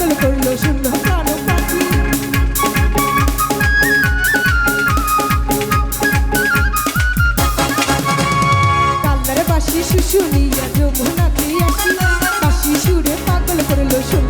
পাগল করল শূন্য কারও পাখি আসি বাসি সুরে পাগল করল শূন্য